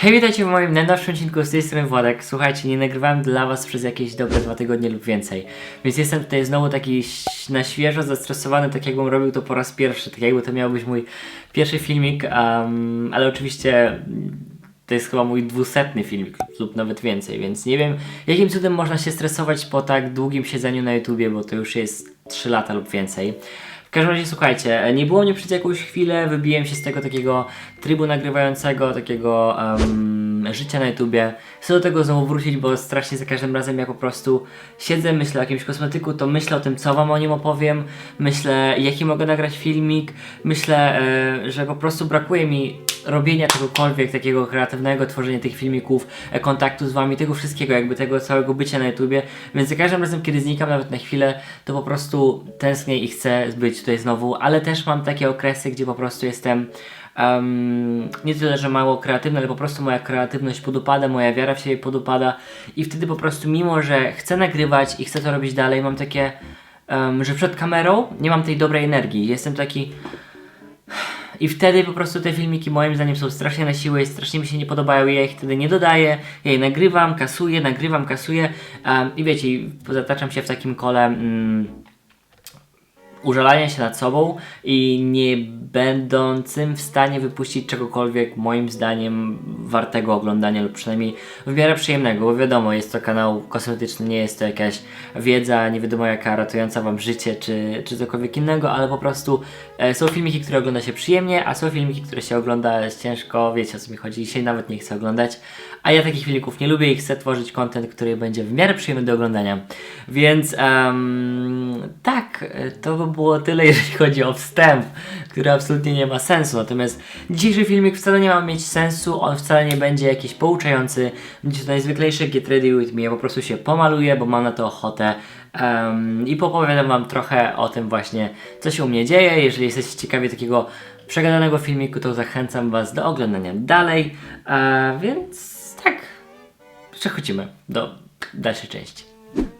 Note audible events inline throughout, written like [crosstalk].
Hej, witajcie w moim najnowszym odcinku z tej strony Władek. Słuchajcie, nie nagrywałem dla was przez jakieś dobre dwa tygodnie lub więcej. Więc jestem tutaj znowu taki na świeżo zestresowany, tak jakbym robił to po raz pierwszy. Tak jakby to miał być mój pierwszy filmik, um, ale oczywiście to jest chyba mój dwusetny filmik lub nawet więcej, więc nie wiem jakim cudem można się stresować po tak długim siedzeniu na YouTubie, bo to już jest 3 lata lub więcej. W każdym razie słuchajcie, nie było mnie przez jakąś chwilę, wybiłem się z tego takiego trybu nagrywającego, takiego em, życia na YouTubie. Chcę do tego znowu wrócić, bo strasznie za każdym razem jak po prostu siedzę, myślę o jakimś kosmetyku, to myślę o tym, co wam o nim opowiem, myślę jaki mogę nagrać filmik, myślę, e, że po prostu brakuje mi robienia czegokolwiek takiego kreatywnego, tworzenia tych filmików, e, kontaktu z wami, tego wszystkiego, jakby tego całego bycia na YouTubie, więc za każdym razem, kiedy znikam nawet na chwilę, to po prostu tęsknię i chcę być tutaj znowu, ale też mam takie okresy, gdzie po prostu jestem em, nie tyle, że mało kreatywny, ale po prostu moja kreatywność podupada, moja wiara w siebie podupada i wtedy po prostu mimo, że chcę nagrywać i chcę to robić dalej, mam takie, em, że przed kamerą nie mam tej dobrej energii, jestem taki i wtedy po prostu te filmiki moim zdaniem są strasznie na siłę i strasznie mi się nie podobają. I ja ich wtedy nie dodaję, ja je nagrywam, kasuję, nagrywam, kasuję. Em, i wiecie, zataczam się w takim kole mm, użalania się nad sobą i nie będącym w stanie wypuścić czegokolwiek moim zdaniem wartego oglądania lub przynajmniej w miarę przyjemnego, bo wiadomo, jest to kanał kosmetyczny, nie jest to jakaś wiedza, nie wiadomo jaka ratująca wam życie czy, czy cokolwiek innego, ale po prostu e, są filmiki, które ogląda się przyjemnie, a są filmiki, które się ogląda ciężko, wiecie o co mi chodzi, dzisiaj nawet nie chcę oglądać, a ja takich filmików nie lubię i chcę tworzyć content, który będzie w miarę przyjemny do oglądania. Więc em, tak, e, to by było tyle, [laughs] jeżeli chodzi o wstęp, który absolutnie nie ma sensu. Natomiast dzisiejszy filmik wcale nie ma mieć sensu, on wcale nie będzie jakiś pouczający, będzie to najzwyklejszy Get Ready With Me. Ja po prostu się pomaluję, bo mam na to ochotę. em, I popowiadam Wam trochę o tym właśnie, co się u mnie dzieje. Jeżeli jesteście ciekawi takiego przegadanego filmiku, to zachęcam Was do oglądania dalej. E, więc tak, przechodzimy do dalszej części.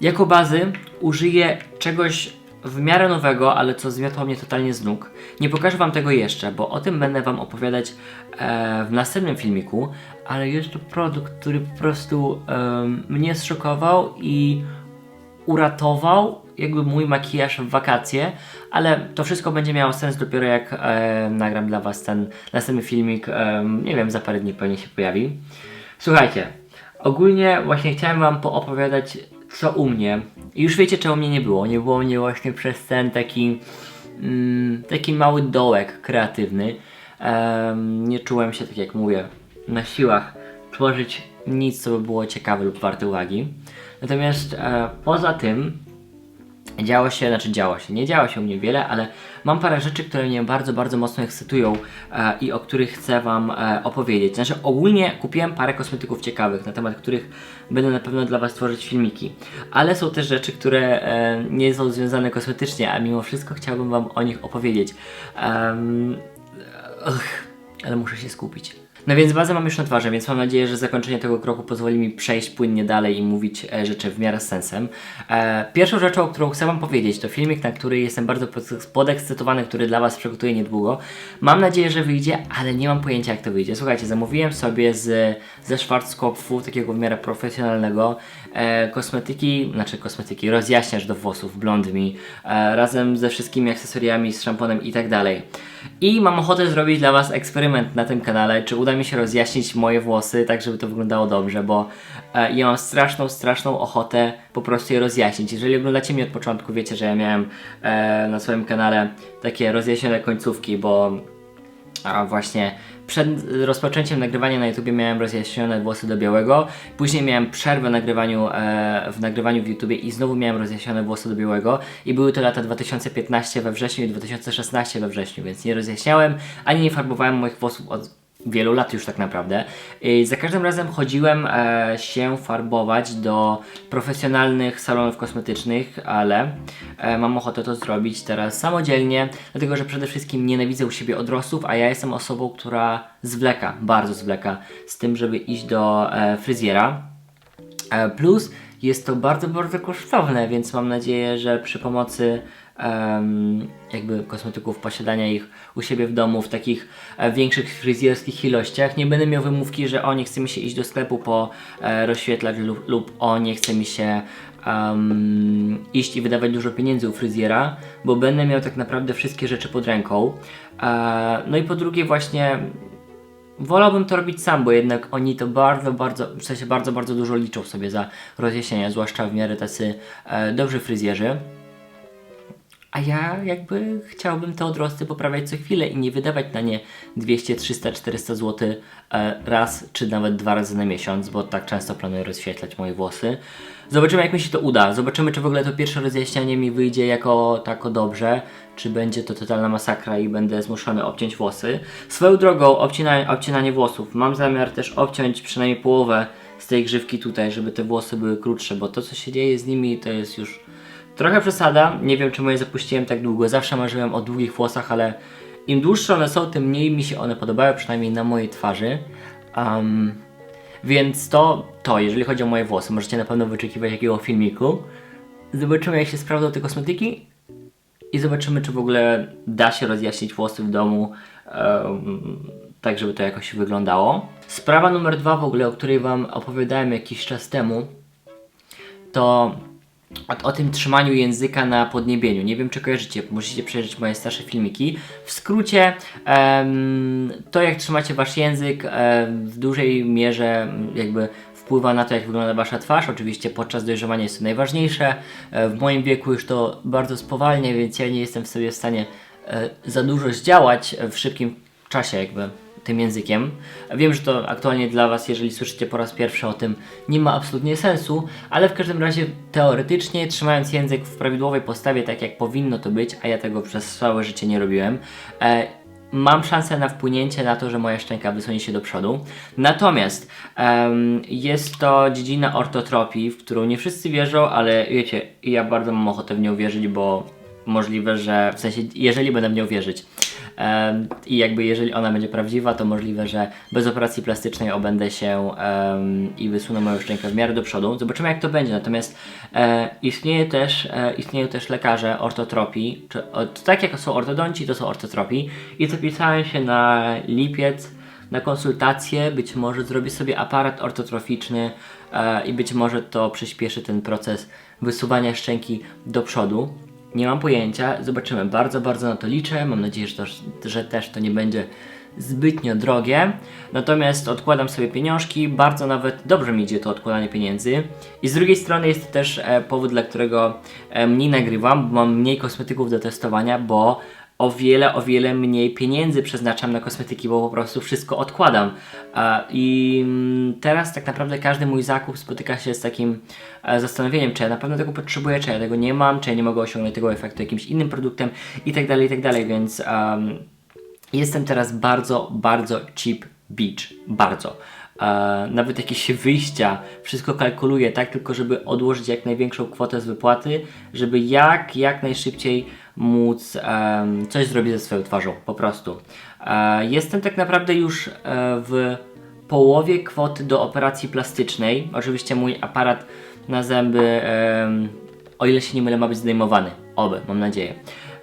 Jako bazy użyję czegoś w miarę nowego, ale co zmiotło mnie totalnie z nóg. Nie pokażę Wam tego jeszcze, bo o tym będę Wam opowiadać e, w następnym filmiku, ale jest to produkt, który po prostu em, mnie zszokował i uratował jakby mój makijaż w wakacje, ale to wszystko będzie miało sens dopiero jak e, nagram dla Was ten następny filmik, em, nie wiem, za parę dni pewnie się pojawi. Słuchajcie, ogólnie właśnie chciałem Wam poopowiadać co u mnie. I już wiecie czego mnie nie było. Nie było mnie właśnie przez ten taki mm, taki mały dołek kreatywny. Nie czułem się, tak jak mówię, na siłach tworzyć nic, co by było ciekawe lub warte uwagi. Natomiast e, poza tym działo się, znaczy działo się, nie działo się u mnie wiele, ale mam parę rzeczy, które mnie bardzo, bardzo mocno ekscytują e, i o których chcę Wam e, opowiedzieć. Znaczy ogólnie kupiłem parę kosmetyków ciekawych, na temat których będę na pewno dla Was tworzyć filmiki, ale są też rzeczy, które e, nie są związane kosmetycznie, a mimo wszystko chciałbym Wam o nich opowiedzieć. Ugh, ale muszę się skupić. No więc bazę mam już na twarzy, więc mam nadzieję, że zakończenie tego kroku pozwoli mi przejść płynnie dalej i mówić e, rzeczy w miarę z sensem. E, pierwszą rzeczą, którą chcę Wam powiedzieć, to filmik, na który jestem bardzo pod- podekscytowany, który dla Was przygotuję niedługo. Mam nadzieję, że wyjdzie, ale nie mam pojęcia jak to wyjdzie. Słuchajcie, zamówiłem sobie z, ze Schwarzkopfu, takiego w miarę profesjonalnego, e, kosmetyki, znaczy kosmetyki, rozjaśniacz do włosów, Blond Me, e, razem ze wszystkimi akcesoriami, z szamponem i tak dalej. I mam ochotę zrobić dla Was eksperyment na tym kanale, czy uda mi się rozjaśnić moje włosy, tak żeby to wyglądało dobrze, bo e, ja mam straszną, straszną ochotę po prostu je rozjaśnić. Jeżeli oglądacie mnie od początku, wiecie, że ja miałem e, na swoim kanale takie rozjaśnione końcówki, bo a właśnie przed rozpoczęciem nagrywania na YouTubie miałem rozjaśnione włosy do białego, później miałem przerwę nagrywaniu, e, w nagrywaniu w YouTubie i znowu miałem rozjaśnione włosy do białego. I były to lata 2015 we wrześniu i 2016 we wrześniu, więc nie rozjaśniałem ani nie farbowałem moich włosów od wielu lat już tak naprawdę. I za każdym razem chodziłem e, się farbować do profesjonalnych salonów kosmetycznych, ale e, mam ochotę to zrobić teraz samodzielnie, dlatego że przede wszystkim nienawidzę u siebie odrostów, a ja jestem osobą, która zwleka, bardzo zwleka z tym, żeby iść do e, fryzjera. E, Plus jest to bardzo, bardzo kosztowne, więc mam nadzieję, że przy pomocy jakby kosmetyków, posiadania ich u siebie w domu w takich e, większych fryzjerskich ilościach. Nie będę miał wymówki, że o nie chce mi się iść do sklepu po e, rozświetlacz lub, lub o nie chce mi się em, iść i wydawać dużo pieniędzy u fryzjera, bo będę miał tak naprawdę wszystkie rzeczy pod ręką. E, no i po drugie właśnie Wolałbym to robić sam, bo jednak oni to bardzo, bardzo, w sensie bardzo, bardzo dużo liczą sobie za rozjaśnienia, zwłaszcza w miarę tacy e, dobrzy fryzjerzy. A ja jakby chciałbym te odrosty poprawiać co chwilę i nie wydawać na nie 200, 300, 400 zł raz czy nawet dwa razy na miesiąc, bo tak często planuję rozświetlać moje włosy. Zobaczymy jak mi się to uda, zobaczymy czy w ogóle to pierwsze rozjaśnianie mi wyjdzie jako tako dobrze, czy będzie to totalna masakra i będę zmuszony obciąć włosy. Swoją drogą obcinanie, obcinanie włosów, mam zamiar też obciąć przynajmniej połowę z tej grzywki tutaj, żeby te włosy były krótsze, bo to co się dzieje z nimi to jest już Trochę przesada, nie wiem czemu je zapuściłem tak długo. Zawsze marzyłem o długich włosach, ale im dłuższe one są, tym mniej mi się one podobały, przynajmniej na mojej twarzy. Um, więc to, to, jeżeli chodzi o moje włosy, możecie na pewno wyczekiwać jakiego filmiku. Zobaczymy jak się sprawdzą te kosmetyki i zobaczymy czy w ogóle da się rozjaśnić włosy w domu um, tak, żeby to jakoś wyglądało. Sprawa numer dwa w ogóle, o której Wam opowiadałem jakiś czas temu, to o, o tym trzymaniu języka na podniebieniu. Nie wiem, czy kojarzycie, musicie przejrzeć moje starsze filmiki. W skrócie, em, to jak trzymacie wasz język em, w dużej mierze jakby wpływa na to, jak wygląda wasza twarz. Oczywiście podczas dojrzewania jest to najważniejsze. E, w moim wieku już to bardzo spowalnia, więc ja nie jestem w sobie w stanie e, za dużo zdziałać w szybkim czasie jakby tym językiem. Wiem, że to aktualnie dla Was, jeżeli słyszycie po raz pierwszy o tym, nie ma absolutnie sensu, ale w każdym razie teoretycznie, trzymając język w prawidłowej postawie, tak jak powinno to być, a ja tego przez całe życie nie robiłem, e, mam szansę na wpłynięcie na to, że moja szczęka wysunie się do przodu. Natomiast jest to dziedzina ortotropii, w którą nie wszyscy wierzą, ale wiecie, ja bardzo mam ochotę w nią wierzyć, bo możliwe, że w sensie, jeżeli będę w nią wierzyć, I jakby jeżeli ona będzie prawdziwa, to możliwe, że bez operacji plastycznej obędę się i wysunę moją szczękę w miarę do przodu. Zobaczymy jak to będzie. Natomiast e, istnieje też, e, istnieją też lekarze ortotropii, tak jak są ortodonci, to są ortotropii i zapisałem się na lipiec na konsultację, być może zrobię sobie aparat ortotroficzny e, i być może to przyspieszy ten proces wysuwania szczęki do przodu. Nie mam pojęcia, zobaczymy. Bardzo, bardzo na to liczę. Mam nadzieję, że, to, że też to nie będzie zbytnio drogie. Natomiast odkładam sobie pieniążki, bardzo nawet dobrze mi idzie to odkładanie pieniędzy. I z drugiej strony jest to też e, powód, dla którego e, mniej nagrywam, bo mam mniej kosmetyków do testowania, bo o wiele, o wiele mniej pieniędzy przeznaczam na kosmetyki, bo po prostu wszystko odkładam. E, I mm, teraz tak naprawdę każdy mój zakup spotyka się z takim e, zastanowieniem, czy ja na pewno tego potrzebuję, czy ja tego nie mam, czy ja nie mogę osiągnąć tego efektu jakimś innym produktem i tak dalej, i tak dalej, więc um, jestem teraz bardzo, bardzo cheap beach. Bardzo. E, nawet jakieś wyjścia, wszystko kalkuluję tak, tylko żeby odłożyć jak największą kwotę z wypłaty, żeby jak, jak najszybciej móc coś zrobić ze swoją twarzą, po prostu. E, jestem tak naprawdę już e, w połowie kwoty do operacji plastycznej. Oczywiście mój aparat na zęby, o ile się nie mylę, ma być zdejmowany. Oby, mam nadzieję.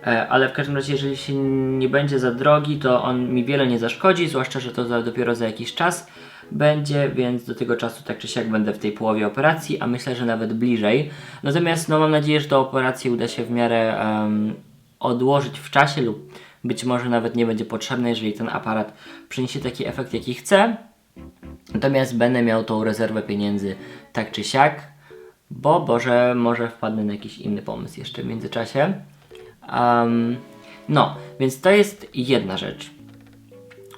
E, ale w każdym razie, jeżeli się nie będzie za drogi, to on mi wiele nie zaszkodzi, zwłaszcza, że to za, dopiero za jakiś czas będzie, więc do tego czasu tak czy siak będę w tej połowie operacji, a myślę, że nawet bliżej. Natomiast no, mam nadzieję, że do operacji uda się w miarę em, odłożyć w czasie lub być może nawet nie będzie potrzebne, jeżeli ten aparat przyniesie taki efekt, jaki chcę. Natomiast będę miał tą rezerwę pieniędzy tak czy siak, bo Boże, może wpadnę na jakiś inny pomysł jeszcze w międzyczasie. Um, no, więc to jest jedna rzecz.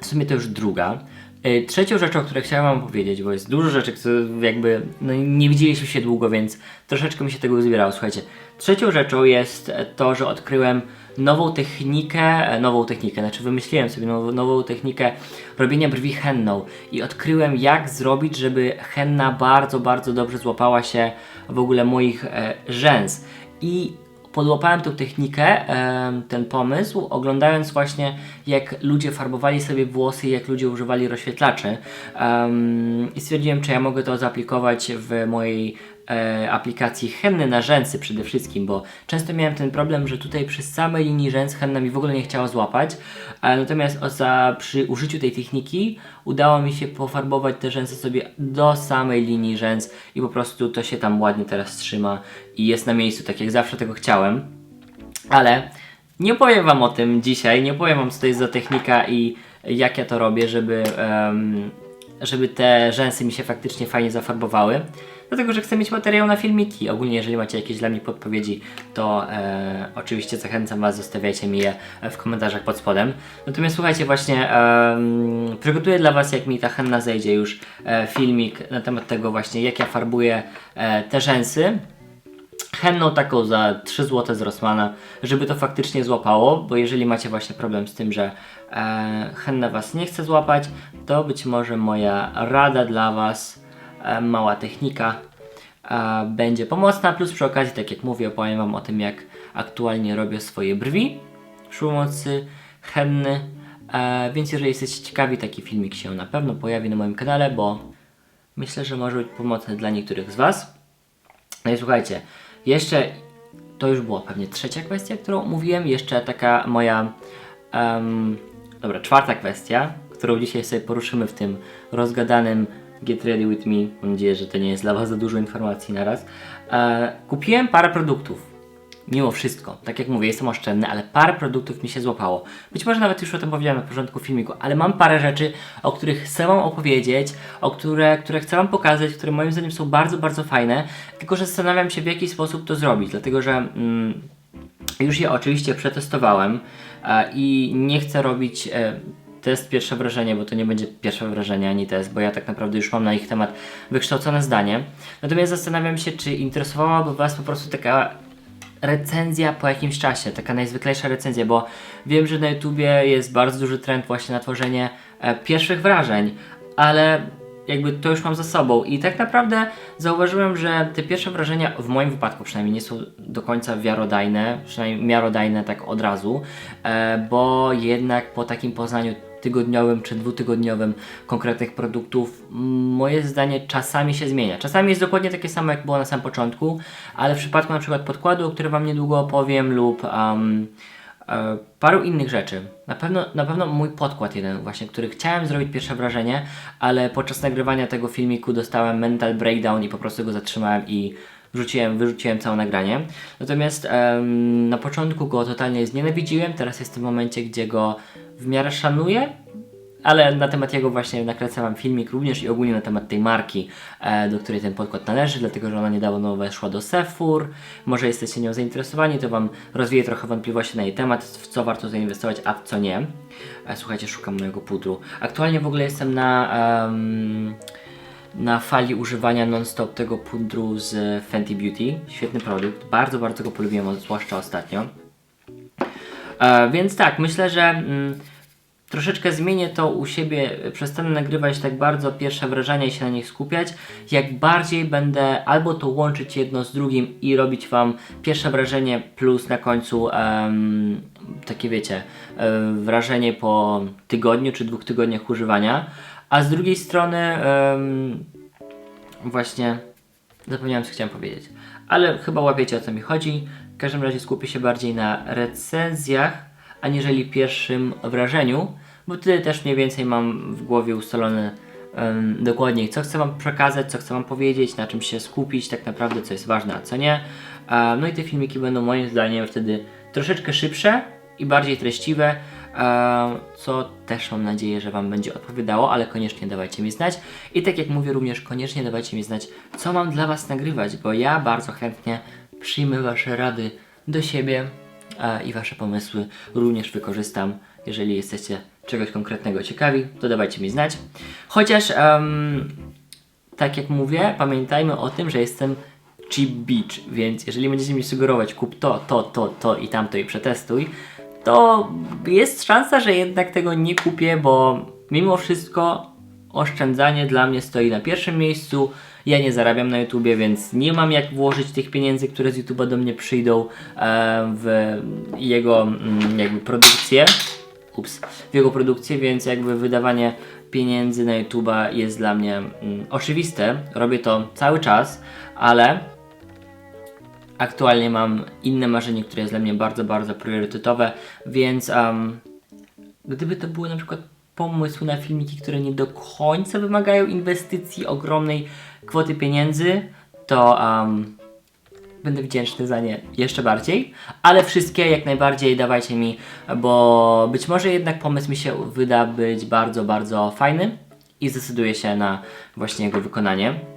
W sumie to już druga. Y, Trzecią rzeczą, o której chciałem Wam powiedzieć, bo jest dużo rzeczy, które jakby no, nie widzieliśmy się długo, więc troszeczkę mi się tego uzbierało. Słuchajcie, trzecią rzeczą jest to, że odkryłem nową technikę, e, nową technikę, znaczy wymyśliłem sobie nową, nową technikę robienia brwi henną i odkryłem jak zrobić, żeby henna bardzo, bardzo dobrze złapała się w ogóle moich e, rzęs. I podłapałem tę technikę, ten pomysł, oglądając właśnie jak ludzie farbowali sobie włosy, jak ludzie używali rozświetlaczy. I stwierdziłem, czy ja mogę to zaaplikować w mojej e, aplikacji henny na rzęsy przede wszystkim, bo często miałem ten problem, że tutaj przy samej linii rzęs henna mi w ogóle nie chciała złapać, e, natomiast za, przy użyciu tej techniki udało mi się pofarbować te rzęsy sobie do samej linii rzęs i po prostu to się tam ładnie teraz trzyma i jest na miejscu, tak jak zawsze tego chciałem. Ale nie powiem Wam o tym dzisiaj, nie powiem Wam co to jest za technika i jak ja to robię, żeby, em, żeby te rzęsy mi się faktycznie fajnie zafarbowały. Dlatego, że chcę mieć materiał na filmiki. Ogólnie, jeżeli macie jakieś dla mnie podpowiedzi, to e, oczywiście zachęcam Was, zostawiajcie mi je w komentarzach pod spodem. Natomiast słuchajcie, właśnie em, przygotuję dla Was, jak mi ta henna zejdzie już, e, filmik na temat tego właśnie, jak ja farbuję e, te rzęsy henną taką za 3 zł z Rossmana, żeby to faktycznie złapało, bo jeżeli macie właśnie problem z tym, że e, henna Was nie chce złapać, to być może moja rada dla Was, e, mała technika, e, będzie pomocna, plus przy okazji, tak jak mówię, opowiem Wam o tym, jak aktualnie robię swoje brwi przy pomocy henny, e, więc jeżeli jesteście ciekawi, taki filmik się na pewno pojawi na moim kanale, bo myślę, że może być pomocny dla niektórych z Was. No i słuchajcie, jeszcze to już była pewnie trzecia kwestia, którą mówiłem. Jeszcze taka moja. em, dobra, czwarta kwestia, którą dzisiaj sobie poruszymy w tym rozgadanym Get Ready With Me. Mam nadzieję, że to nie jest dla Was za dużo informacji na raz. E, kupiłem parę produktów. Mimo wszystko, tak jak mówię, jestem oszczędny, ale parę produktów mi się złapało. Być może nawet już o tym powiedziałem na początku filmiku, ale mam parę rzeczy, o których chcę Wam opowiedzieć, o które, które chcę Wam pokazać, które moim zdaniem są bardzo, bardzo fajne, tylko że zastanawiam się w jaki sposób to zrobić, dlatego że mm, już je oczywiście przetestowałem e, i nie chcę robić e, test pierwsze wrażenie, bo to nie będzie pierwsze wrażenie ani test, bo ja tak naprawdę już mam na ich temat wykształcone zdanie. Natomiast zastanawiam się, czy interesowałaby Was po prostu taka recenzja po jakimś czasie, taka najzwyklejsza recenzja, bo wiem, że na YouTubie jest bardzo duży trend właśnie na tworzenie e, pierwszych wrażeń, ale jakby to już mam za sobą i tak naprawdę zauważyłem, że te pierwsze wrażenia w moim wypadku przynajmniej nie są do końca wiarodajne, przynajmniej miarodajne tak od razu, e, bo jednak po takim poznaniu tygodniowym czy dwutygodniowym konkretnych produktów, moje zdanie czasami się zmienia. Czasami jest dokładnie takie samo, jak było na samym początku, ale w przypadku na przykład podkładu, o którym Wam niedługo opowiem, lub um, e, paru innych rzeczy. Na pewno, na pewno mój podkład jeden właśnie, który chciałem zrobić pierwsze wrażenie, ale podczas nagrywania tego filmiku dostałem mental breakdown i po prostu go zatrzymałem i wrzuciłem, wyrzuciłem całe nagranie. Natomiast na początku go totalnie znienawidziłem, teraz jest w tym momencie, gdzie go w miarę szanuję, ale na temat jego właśnie nakręcam wam filmik również i ogólnie na temat tej marki, e, do której ten podkład należy, dlatego że ona niedawno weszła do Sephur. Może jesteście nią zainteresowani, to wam rozwieję trochę wątpliwości na jej temat, w co warto zainwestować, a w co nie. E, słuchajcie, szukam mojego pudru. Aktualnie w ogóle jestem na... em, na fali używania non-stop tego pudru z Fenty Beauty. Świetny produkt, bardzo, bardzo go polubiłem, zwłaszcza ostatnio. E, więc tak, myślę, że mm, troszeczkę zmienię to u siebie, przestanę nagrywać tak bardzo pierwsze wrażenia i się na nich skupiać, jak bardziej będę albo to łączyć jedno z drugim i robić Wam pierwsze wrażenie plus na końcu em, takie wiecie, e, wrażenie po tygodniu czy dwóch tygodniach używania, a z drugiej strony em, właśnie Zapomniałem, co chciałem powiedzieć. Ale chyba łapiecie o co mi chodzi. W każdym razie skupię się bardziej na recenzjach, aniżeli pierwszym wrażeniu, bo wtedy też mniej więcej mam w głowie ustalone em, dokładniej, co chcę Wam przekazać, co chcę Wam powiedzieć, na czym się skupić, tak naprawdę, co jest ważne, a co nie. E, no i te filmiki będą moim zdaniem wtedy troszeczkę szybsze i bardziej treściwe, co też mam nadzieję, że Wam będzie odpowiadało, ale koniecznie dawajcie mi znać. I tak jak mówię, również koniecznie dawajcie mi znać, co mam dla Was nagrywać, bo ja bardzo chętnie przyjmę Wasze rady do siebie e, i Wasze pomysły również wykorzystam. Jeżeli jesteście czegoś konkretnego ciekawi, to dawajcie mi znać. Chociaż, em, tak jak mówię, pamiętajmy o tym, że jestem cheap beach, więc jeżeli będziecie mi sugerować kup to, to, to, to i tamto i przetestuj, to jest szansa, że jednak tego nie kupię, bo mimo wszystko oszczędzanie dla mnie stoi na pierwszym miejscu. Ja nie zarabiam na YouTubie, więc nie mam jak włożyć tych pieniędzy, które z YouTube'a do mnie przyjdą e, w jego mm, jakby produkcję. Ups, w jego produkcję, więc jakby wydawanie pieniędzy na YouTube'a jest dla mnie mm, oczywiste. Robię to cały czas, ale aktualnie mam inne marzenie, które jest dla mnie bardzo, bardzo priorytetowe, więc um, gdyby to były na przykład pomysły na filmiki, które nie do końca wymagają inwestycji ogromnej kwoty pieniędzy, to um, będę wdzięczny za nie jeszcze bardziej, ale wszystkie jak najbardziej dawajcie mi, bo być może jednak pomysł mi się wyda być bardzo, bardzo fajny i zdecyduję się na właśnie jego wykonanie.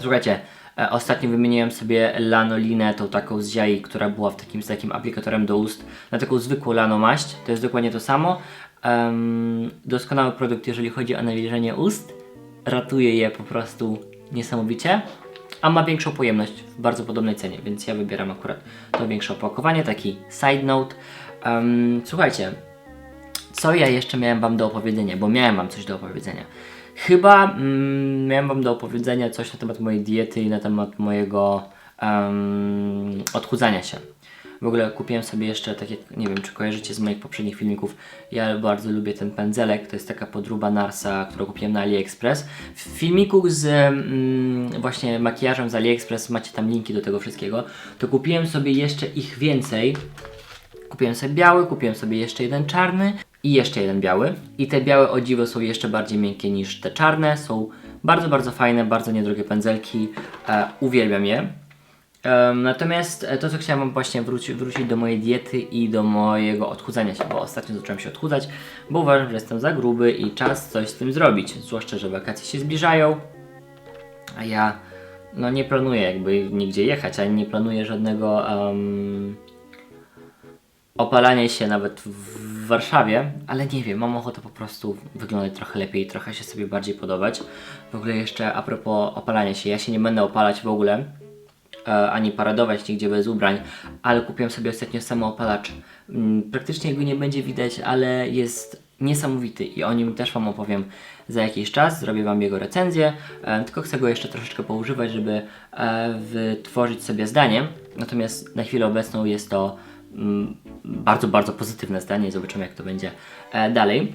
Słuchajcie, e, ostatnio wymieniłem sobie lanolinę, tą taką z ziai, która była w takim, z takim aplikatorem do ust, na taką zwykłą lanomaść. To jest dokładnie to samo. Em, doskonały produkt, jeżeli chodzi o nawilżenie ust. Ratuje je po prostu niesamowicie. A ma większą pojemność w bardzo podobnej cenie, więc ja wybieram akurat to większe opakowanie. Taki side note. Em, słuchajcie, co ja jeszcze miałem Wam do opowiedzenia, bo miałem Wam coś do opowiedzenia. Chyba mm, miałem Wam do opowiedzenia coś na temat mojej diety i na temat mojego em, odchudzania się. W ogóle kupiłem sobie jeszcze, tak jak, nie wiem czy kojarzycie z moich poprzednich filmików, ja bardzo lubię ten pędzelek, to jest taka podróba Narsa, którą kupiłem na AliExpress. W filmiku z mm, właśnie makijażem z AliExpress, macie tam linki do tego wszystkiego, to kupiłem sobie jeszcze ich więcej, Kupiłem sobie biały, kupiłem sobie jeszcze jeden czarny i jeszcze jeden biały. I te białe o są jeszcze bardziej miękkie niż te czarne. Są bardzo, bardzo fajne, bardzo niedrogie pędzelki. E, uwielbiam je. Em, natomiast e, to, co chciałem właśnie wróci, wrócić do mojej diety i do mojego odchudzania się, bo ostatnio zacząłem się odchudzać, bo uważam, że jestem za gruby i czas coś z tym zrobić. Zwłaszcza, że wakacje się zbliżają, a ja no nie planuję jakby nigdzie jechać, ani nie planuję żadnego em, opalanie się nawet w Warszawie, ale nie wiem, mam ochotę po prostu wyglądać trochę lepiej, trochę się sobie bardziej podobać. W ogóle jeszcze a propos opalania się, ja się nie będę opalać w ogóle, e, ani paradować nigdzie bez ubrań, ale kupiłem sobie ostatnio samoopalacz. Mm, Praktycznie go nie będzie widać, ale jest niesamowity i o nim też Wam opowiem za jakiś czas, zrobię Wam jego recenzję, e, tylko chcę go jeszcze troszeczkę poużywać, żeby e, wytworzyć sobie zdanie, natomiast na chwilę obecną jest to bardzo, bardzo pozytywne zdanie i zobaczymy jak to będzie e, dalej.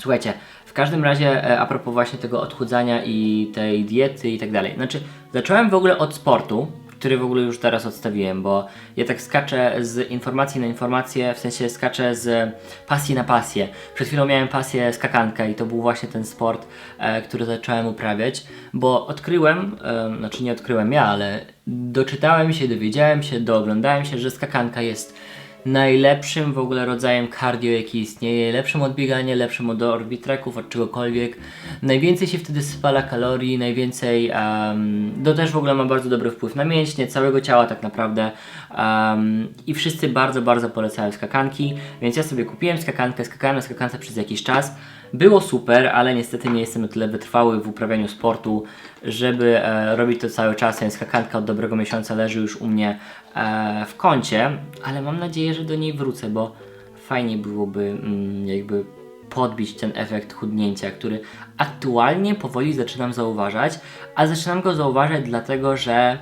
Słuchajcie, w każdym razie e, a propos właśnie tego odchudzania i tej diety i tak dalej. Znaczy, zacząłem w ogóle od sportu, który w ogóle już teraz odstawiłem, bo ja tak skaczę z informacji na informację, w sensie skaczę z pasji na pasję. Przed chwilą miałem pasję skakankę i to był właśnie ten sport, e, który zacząłem uprawiać, bo odkryłem, e, znaczy nie odkryłem ja, ale doczytałem się, dowiedziałem się, dooglądałem się, że skakanka jest najlepszym w ogóle rodzajem cardio jaki istnieje, lepszym od biegania, lepszym od orbitreków, od czegokolwiek. Najwięcej się wtedy spala kalorii, najwięcej, um, to też w ogóle ma bardzo dobry wpływ na mięśnie, całego ciała tak naprawdę um, i wszyscy bardzo, bardzo polecają skakanki, więc ja sobie kupiłem skakankę, skakałem na skakance przez jakiś czas. Było super, ale niestety nie jestem na tyle wytrwały w uprawianiu sportu, żeby e, robić to cały czas, więc skakanka od dobrego miesiąca leży już u mnie e, w kącie, ale mam nadzieję, że do niej wrócę, bo fajnie byłoby mm, jakby podbić ten efekt chudnięcia, który aktualnie powoli zaczynam zauważać, a zaczynam go zauważać dlatego, że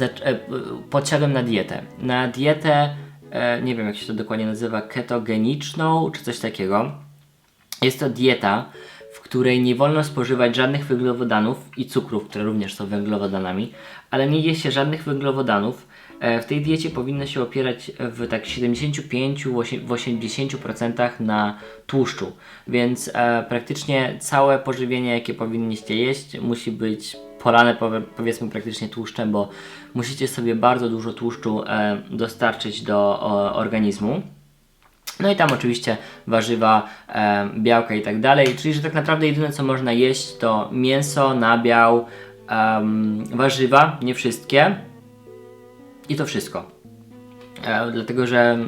e, podsiadłem na dietę. Na dietę, e, nie wiem jak się to dokładnie nazywa, ketogeniczną czy coś takiego. Jest to dieta, w której nie wolno spożywać żadnych węglowodanów i cukrów, które również są węglowodanami, ale nie je się żadnych węglowodanów. E, W tej diecie powinno się opierać w tak 75 osie- w 80% na tłuszczu, więc e, praktycznie całe pożywienie, jakie powinniście jeść, musi być polane powie- powiedzmy praktycznie tłuszczem, bo musicie sobie bardzo dużo tłuszczu e, dostarczyć do organizmu. No i tam oczywiście warzywa, e, białka i tak dalej, czyli że tak naprawdę jedyne co można jeść to mięso, nabiał, em, warzywa, nie wszystkie i to wszystko. E, dlatego, że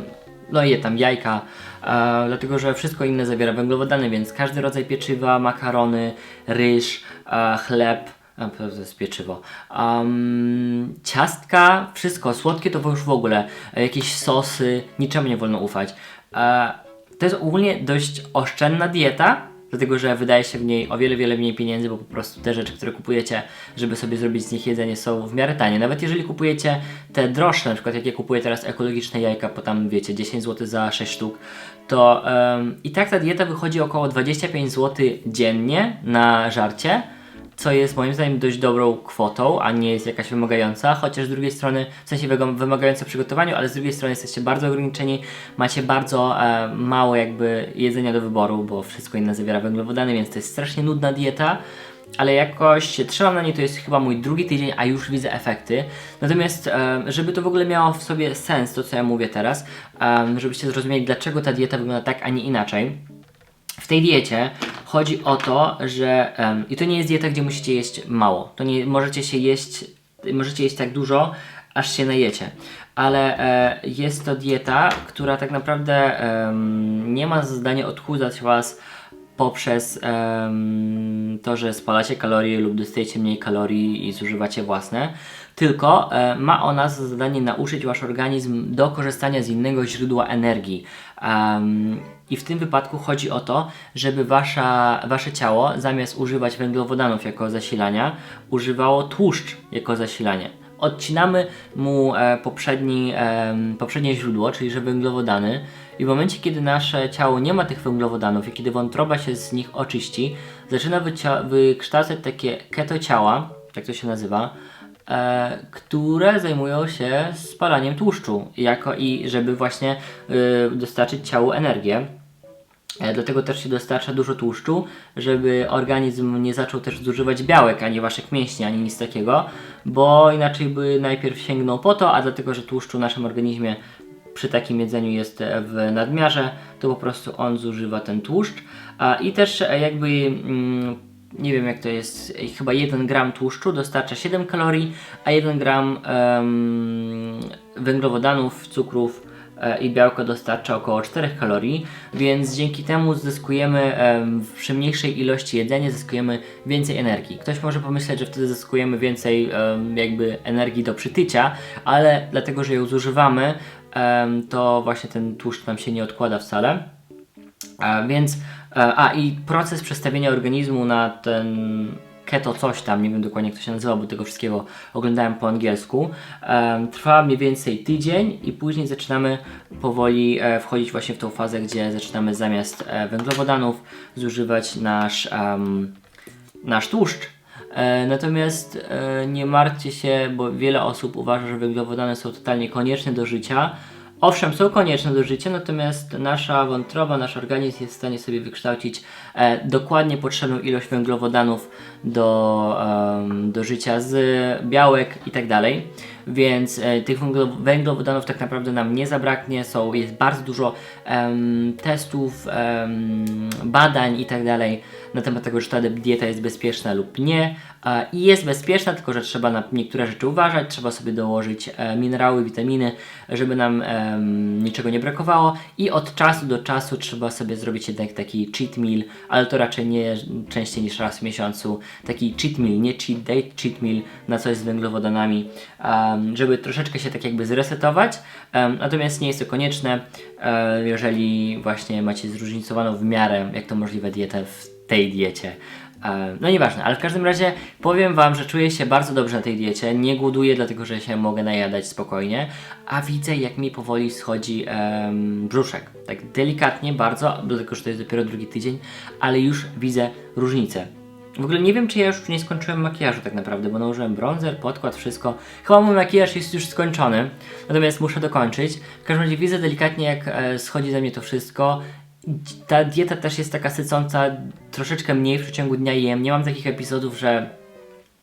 no je tam jajka, e, dlatego, że wszystko inne zawiera węglowodany, więc każdy rodzaj pieczywa, makarony, ryż, e, chleb, a, to jest pieczywo. Um, ciastka, wszystko. Słodkie to już w ogóle. E, Jakieś sosy, niczemu nie wolno ufać. To jest ogólnie dość oszczędna dieta, dlatego że wydaje się w niej o wiele, wiele mniej pieniędzy, bo po prostu te rzeczy, które kupujecie, żeby sobie zrobić z nich jedzenie są w miarę tanie. Nawet jeżeli kupujecie te droższe, na przykład jak ja kupuję teraz ekologiczne jajka po tam wiecie 10 zł za 6 sztuk, to em, i tak ta dieta wychodzi około 25 zł dziennie na żarcie co jest moim zdaniem dość dobrą kwotą, a nie jest jakaś wymagająca, chociaż z drugiej strony, w sensie wymagająca przygotowaniu, ale z drugiej strony jesteście bardzo ograniczeni, macie bardzo e, mało jakby jedzenia do wyboru, bo wszystko inne zawiera węglowodany, więc to jest strasznie nudna dieta, ale jakoś się trzymam na niej, to jest chyba mój drugi tydzień, a już widzę efekty. Natomiast, e, żeby to w ogóle miało w sobie sens, to co ja mówię teraz, e, żebyście zrozumieli, dlaczego ta dieta wygląda tak, a nie inaczej, w tej diecie chodzi o to, że em, i to nie jest dieta, gdzie musicie jeść mało. To nie możecie się jeść, możecie jeść tak dużo, aż się najecie. Ale e, jest to dieta, która tak naprawdę em, nie ma za zadanie odchudzać was poprzez em, to, że spalacie kalorie lub dostajecie mniej kalorii i zużywacie własne, tylko e, ma ona za zadanie nauczyć wasz organizm do korzystania z innego źródła energii. Em, I w tym wypadku chodzi o to, żeby wasza, wasze ciało zamiast używać węglowodanów jako zasilania, używało tłuszcz jako zasilanie odcinamy mu e, poprzedni, em, poprzednie źródło, czyli że węglowodany i w momencie, kiedy nasze ciało nie ma tych węglowodanów i kiedy wątroba się z nich oczyści, zaczyna wykształcać takie keto ciała, tak to się nazywa, e, które zajmują się spalaniem tłuszczu jako i żeby właśnie y, dostarczyć ciału energię. E, Dlatego też się dostarcza dużo tłuszczu, żeby organizm nie zaczął też zużywać białek, ani waszych mięśni, ani nic takiego, bo inaczej by najpierw sięgnął po to, a dlatego, że tłuszczu w naszym organizmie przy takim jedzeniu jest e, w nadmiarze, to po prostu on zużywa ten tłuszcz. I też e, jakby, mm, nie wiem jak to jest, chyba 1 gram tłuszczu dostarcza 7 kalorii, a 1 gram em, węglowodanów, cukrów, i białko dostarcza około 4 kalorii, więc dzięki temu zyskujemy em, przy mniejszej ilości jedzenia zyskujemy więcej energii. Ktoś może pomyśleć, że wtedy zyskujemy więcej jakby energii do przytycia, ale dlatego, że ją zużywamy, to właśnie ten tłuszcz nam się nie odkłada wcale. A więc, e, a i proces przestawienia organizmu na ten keto coś tam, nie wiem dokładnie jak to się nazywa, bo tego wszystkiego oglądałem po angielsku, trwa mniej więcej tydzień i później zaczynamy powoli e, wchodzić właśnie w tą fazę, gdzie zaczynamy zamiast e, węglowodanów zużywać nasz, nasz tłuszcz. E, natomiast nie martwcie się, bo wiele osób uważa, że węglowodany są totalnie konieczne do życia. Owszem, są konieczne do życia, natomiast nasza wątroba, nasz organizm jest w stanie sobie wykształcić dokładnie potrzebną ilość węglowodanów do, do życia z białek i tak. Więc e, tych węglo- węglowodanów tak naprawdę nam nie zabraknie. Są, jest bardzo dużo testów, badań i tak na temat tego, czy ta dieta jest bezpieczna lub nie. E, I jest bezpieczna, tylko że trzeba na niektóre rzeczy uważać, trzeba sobie dołożyć e, minerały, witaminy, żeby nam niczego nie brakowało. I od czasu do czasu trzeba sobie zrobić jednak taki cheat meal, ale to raczej nie częściej niż raz w miesiącu. Taki cheat meal, nie cheat day, cheat meal na coś z węglowodanami, żeby troszeczkę się tak jakby zresetować. Natomiast nie jest to konieczne, e, jeżeli właśnie macie zróżnicowaną w miarę, jak to możliwe, dietę w tej diecie. E, No nieważne, ale w każdym razie powiem Wam, że czuję się bardzo dobrze na tej diecie. Nie głoduję, dlatego że się mogę najadać spokojnie, a widzę jak mi powoli schodzi em, brzuszek. Tak delikatnie, bardzo, dlatego że to jest dopiero drugi tydzień, ale już widzę różnicę. W ogóle nie wiem, czy ja już nie skończyłem makijażu tak naprawdę, bo nałożyłem bronzer, podkład, wszystko. Chyba mój makijaż jest już skończony, natomiast muszę dokończyć. W każdym razie widzę delikatnie, jak e, schodzi ze mnie to wszystko. Ta dieta też jest taka sycąca, troszeczkę mniej w przeciągu dnia jem. Nie mam takich epizodów, że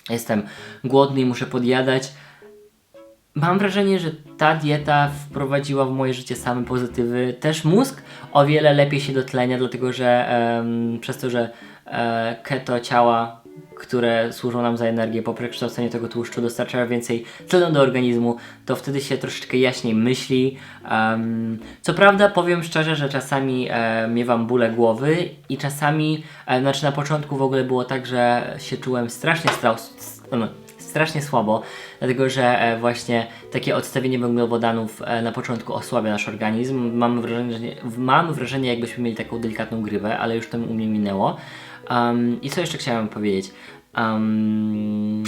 jestem głodny i muszę podjadać. Mam wrażenie, że ta dieta wprowadziła w moje życie same pozytywy. Też mózg o wiele lepiej się dotlenia, dlatego że przez to, że keto ciała, które służą nam za energię po przekształceniu tego tłuszczu, dostarczają więcej tlenu do organizmu, to wtedy się troszeczkę jaśniej myśli. Em, co prawda, powiem szczerze, że czasami e, miewam bóle głowy i czasami, e, znaczy na początku w ogóle było tak, że się czułem strasznie strau- no, strasznie słabo, dlatego że e, właśnie takie odstawienie węglowodanów e, na początku osłabia nasz organizm. Mamy wrażenie, mamy wrażenie jakbyśmy mieli taką delikatną grywę, ale już to u mnie minęło. Um, I co jeszcze chciałem powiedzieć? Um,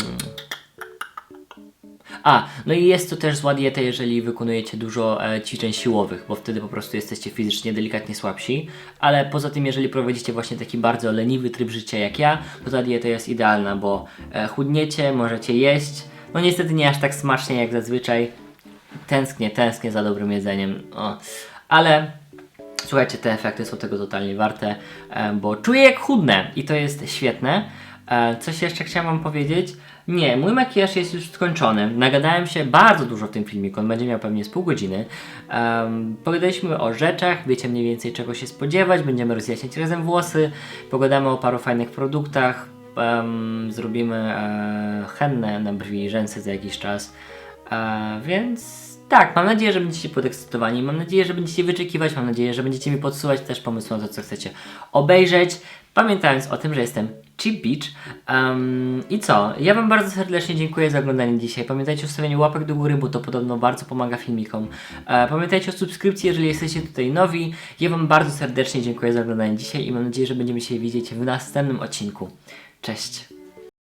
a, no i jest to też zła dieta, jeżeli wykonujecie dużo e, ćwiczeń siłowych, bo wtedy po prostu jesteście fizycznie delikatnie słabsi, ale poza tym, jeżeli prowadzicie właśnie taki bardzo leniwy tryb życia jak ja, to ta dieta jest idealna, bo e, chudniecie, możecie jeść, no niestety nie aż tak smacznie jak zazwyczaj, tęsknię, tęsknię za dobrym jedzeniem, o. ale Słuchajcie, te efekty są tego totalnie warte, bo czuję jak chudnę i to jest świetne. E, Coś jeszcze chciałem Wam powiedzieć? Nie, mój makijaż jest już skończony. Nagadałem się bardzo dużo w tym filmiku, on będzie miał pewnie z pół godziny. Um, pogadaliśmy o rzeczach, wiecie mniej więcej czego się spodziewać, będziemy rozjaśniać razem włosy, pogadamy o paru fajnych produktach, em, zrobimy e, na brwi i rzęsy za jakiś czas. E, więc tak, mam nadzieję, że będziecie podekscytowani, mam nadzieję, że będziecie wyczekiwać, mam nadzieję, że będziecie mi podsuwać też pomysły na to, co chcecie obejrzeć, pamiętając o tym, że jestem Cheap Beach. Um, I co? Ja Wam bardzo serdecznie dziękuję za oglądanie dzisiaj. Pamiętajcie o stawianiu łapek do góry, bo to podobno bardzo pomaga filmikom. E, pamiętajcie o subskrypcji, jeżeli jesteście tutaj nowi. Ja Wam bardzo serdecznie dziękuję za oglądanie dzisiaj i mam nadzieję, że będziemy się widzieć w następnym odcinku. Cześć!